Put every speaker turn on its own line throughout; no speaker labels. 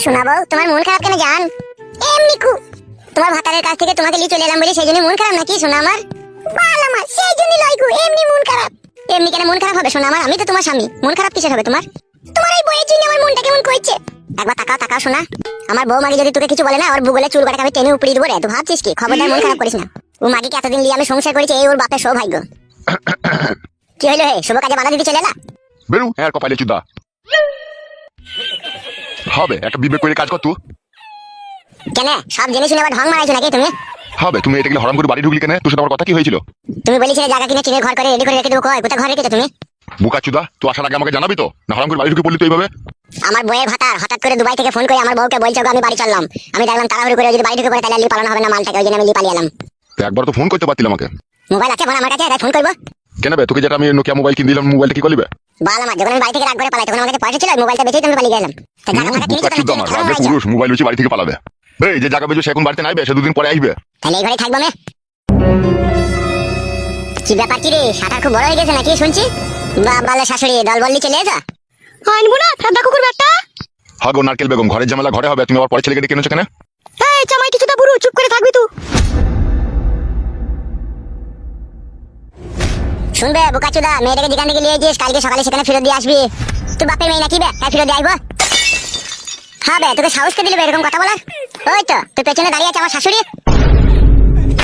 শোনাবো তোমার মন খারাপ কেন জান? এমনি কু তোমার ভাতারের কাছ থেকে তোমাকে নিয়ে চলে এলাম বলে সেই জন্য মন খারাপ নাকি শোনা আমার? বাল আমার সেই জন্য লয় গো এমনি মন খারাপ। এমনি কেন মন খারাপ হবে শোনা আমার? আমি তো তোমার স্বামী মন খারাপ কিসের হবে তোমার? তোমার এই বইয়ের জন্য আমার মনটা কেমন করছে? একবার তাকাও তাকাও শোনা। আমার বউ মাগি যদি তোকে কিছু বলে না ওর ভূগোলে চুল কাটাকে আমি টেনে উপড়িয়ে দেবো রে তো ভাবছিস কি? খবরদার মন খারাপ করিস না। ও মাগিকে এতদিন নিয়ে আমি সংসার করেছি এই ওর বাপের সৌভাগ্য। কি হইল হে? শুভ কাজে বাধা দিতে চলে এলা?
বেরু হ্যাঁ কপালে চুদা। হবে একটা বিবেক করে কাজ কর তুই
কেন? সব জেনে শুনে আবার ঢং মারাইছো নাকি তুমি?
হবে তুমি এটা গেলে হরাম করে বাড়ি ঢুকলি কেন? তোর সাথে আমার কথা কি হয়েছিল?
তুমি বলেছিলে জায়গা কিনে টিনের ঘর করে রেডি করে রেখে দেবো কয় কোথায় ঘর রেখেছো তুমি?
বুকা চুদা তুই আসার আগে আমাকে জানাবি তো? না হরাম করে বাড়ি ঢুকে পড়লি তো এইভাবে?
আমার বইয়ের ভাতার হঠাৎ করে দুবাই থেকে ফোন করে আমার বউকে বলছে আমি বাড়ি চললাম। আমি দেখলাম তাড়াহুড়ো করে যদি বাড়ি ঢুকে পড়ে তাহলে লি পালানো হবে না মালটাকে ওই জন্য আমি লি পালিয়ে এলাম।
একবার তো ফোন করতে পারতিল আমাকে।
মোবাইল আছে আমার কাছে? তাই ফোন করব?
কেন বে? তোকে যেটা আমি নোকিয়া মোবাইল কিনে দিলাম মোবাইলটা কি
বাল যখন আমি বাড়ি থেকে রাগ করে পালাই তখন আমার কাছে পয়সা ছিল মোবাইলটা বেচেই তুমি পালিয়ে গেলাম। তা জায়গা ফাঁকা কিনেছো তো
চুদা
নাকি?
আমার
খারাপ
রাগে
হয়েছে।
পুরুষ মোবাইল বেশি বাড়ি থেকে পালাবে। এই যে জায়গা বেজো সে এখন বাড়িতে নাইবে সে দুদিন পরে আসবে।
তাহলে এই ঘরে থাকব আমি। কি ব্যাপার কি রে? সাঁতার খুব বড় হয়ে গেছে নাকি শুনছি? শাশুড়ি দল বললি চলে
না ঠান্ডা কুকুর ব্যাটা
হাগো নারকেল বেগম ঘরের ঝামেলা ঘরে হবে তুমি আবার পরে ছেলেকে ডেকে এনেছো কেন?
এই জামাই কিছুটা বুড়ো চুপ করে থাকবি
শুনবে বোকাচুদা মেয়েটাকে যেখান থেকে নিয়ে যাস কালকে সকালে সেখানে ফেরত দিয়ে আসবি। তুই বাপের মেয়ে নাকি বে? হ্যাঁ ফেরত দিয়ে আসব। হ্যাঁ বে তোকে সাহস কে দিল এরকম কথা বলার? ওই তো তুই পেছনে দাঁড়িয়ে আছে আমার শাশুড়ি।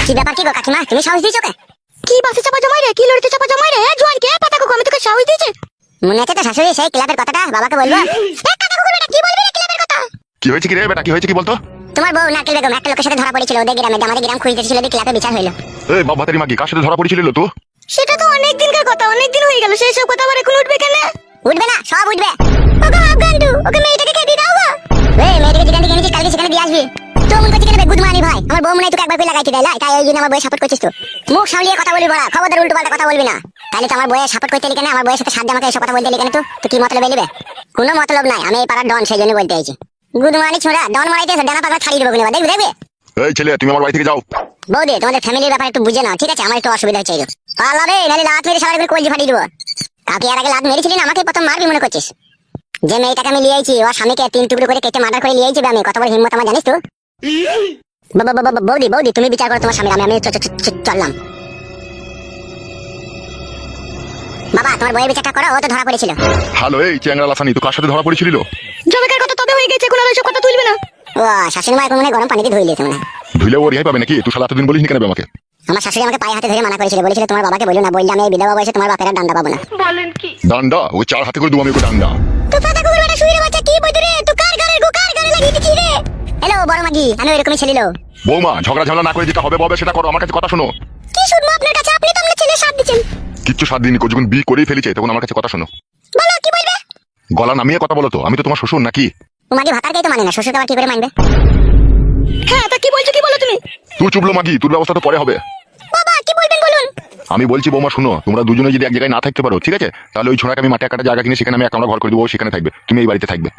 কি ব্যাপার কি গো কাকিমা তুমি সাহস দিয়েছ কে?
কি বাসে চাপা জমাই রে? কি লড়িতে চাপা জমাই রে? জোয়ান কে পাতা কুকু আমি তোকে সাহস দিয়েছি।
মনে আছে তো শাশুড়ি সেই ক্লাবের কথাটা? বাবাকে বলব। কি বলবি রে ক্লাবের কথা?
কি হয়েছে কি রে বেটা? কি হয়েছে কি বলতো?
তোমার বউ নারকেল বেগম একটা লোকের সাথে ধরা পড়েছিল ওদের গ্রামে আমাদের গ্রাম খুঁজতেছিল দিয়ে ক্লাবে বিচার হইল।
এই বাবা তারি মাগি কার সাথে ধরা পড়েছিল তো?
সেটা তো অনেক দিনকার কথা অনেক দিন হয়ে গেল সেই সব কথা আবার এখন উঠবে কেন?
উঠবে না সব উঠবে। ওকে আফগান্ডু ওকে মেয়েটাকে খেতে দাও গো। এই মেয়েটাকে যেখান থেকে এনেছিস কালকে সেখানে দিয়ে আসবি। তো মন করছে কেন গুদমানি ভাই। আমার বউ মনে হয় তোকে একবার করে লাগাইতে দেয় লাই, তাই ওই জন্য আমার বইয়ে সাপোর্ট করছিস তো মুখ সামলিয়ে কথা বলবি বড়া খবরদার উল্টো পাল্টা কথা বলবি না। তাহলে তো আমার বইয়ে সাপোর্ট করতে লিখে আমার বইয়ের সাথে সাথে আমাকে এসব কথা বলতে লিখে তো তো কি মতলব এলিবে কোনো মতলব নাই আমি এই পাড়ার ডন সেই জন্য বলতে চাইছি গুদমানি ছোড়া ডন মারাইতেছে ডানা পাকড়া ছাড়িয়ে দেবো কিনা দেখবি দেখবি?
এই ছেলে তুমি আমার বাড়ি থেকে যাও।
বৌদি তোমাদের ফ্যামিলির ব্যাপারে একটু বুঝে নাও ঠিক আছে? আমার একটু অসুবিধা হচ্ছে এই। পালাবে নাহলে লাত মেরে করে কলজি ফাটিয়ে দেবো। কাকে আর আগে লাত মেরেছিলি না আমাকে প্রথম মারবি মনে করছিস? যে মেয়েটাকে আমি লিয়েছি ওর স্বামীকে তিন টুকরো করে কেটে মার্ডার করে লিয়েছি আমি কত বড় হিম্মত আমার জানিস তো বাবা বাবা বাবা, বৌদি বৌদি তুমি বিচার করো তোমার স্বামীর আমি আমি চললাম। বাবা তোমার বইয়ের বিচারটা করো ও তো ধরা পড়েছিল।
হ্যালো এই চ্যাংরা লাসানি তো কার সাথে ধরা পড়েছিল?
জমেকার কথা তবে হয়ে গেছে আর ওইসব কথা তুলবে না।
ও শাশুড়ি মা এখন মনে হয় গরম পানিতে ধুই লিয়েছে মনে হয়।
ধুলে ও রেহাই পাবে নাকি? তুই সালা এতদিন বলিস নি কেন আমাকে?
আমার শাশুড়ি আমাকে পায়ে হাতে ধরে মানা করেছিল। বলেছিল তোমার বাবাকে বলো না বললে আমি এই বিধবা বয়সে তোমার বাপের ডান্ডা পাবো না। বলেন কি?
ডান্ডা? ওই চার হাতে করে দেবো আমি ওকে ডান্ডা।
তো পাতা কুকুর বেটা শুইরে বাচ্চা কি বইতে রে? তো কার গানের গো কার গানে লাগিয়ে দিছিস রে? হ্যালো বড় মাগি আমি এরকমই ছেলিলো
বৌমা ঝগড়া ঝামেলা না করে যেটা হবে ববে সেটা করো আমার কাছে কথা শোনো।
কি শুনব আপনার কাছে? আপনি তো আমার ছেলে সাথ দিচ্ছেন।
কিচ্ছু সাত দিন যখন বি করেই ফেলেছে তখন আমার কাছে কথা শোনো।
বলো কি বলবে?
গলা নামিয়ে কথা বলো তো আমি তো তোমার শ্বশুর নাকি?
ও মাগি ভাতারকেই তো মানে না শ্বশুরকে আবার কি করে মানবে?
হ্যাঁ তা কি বলছো কি বলো তুমি?
তুই চুপলো মাগি তোর ব্যবস্থা তো পরে হবে
বাবা কি বলবেন বলুন
আমি বলছি বৌমা, শুনো, তোমরা দুজনে যদি এক জায়গায় না থাকতে পারো, ঠিক আছে? তাহলে ওই ছোড়াকে আমি মাঠে একটা জায়গা কিনে সেখানে আমি এক কামরা ঘর করে দেবো সেখানে থাকবে, তুমি এই বাড়িতে থাকবে।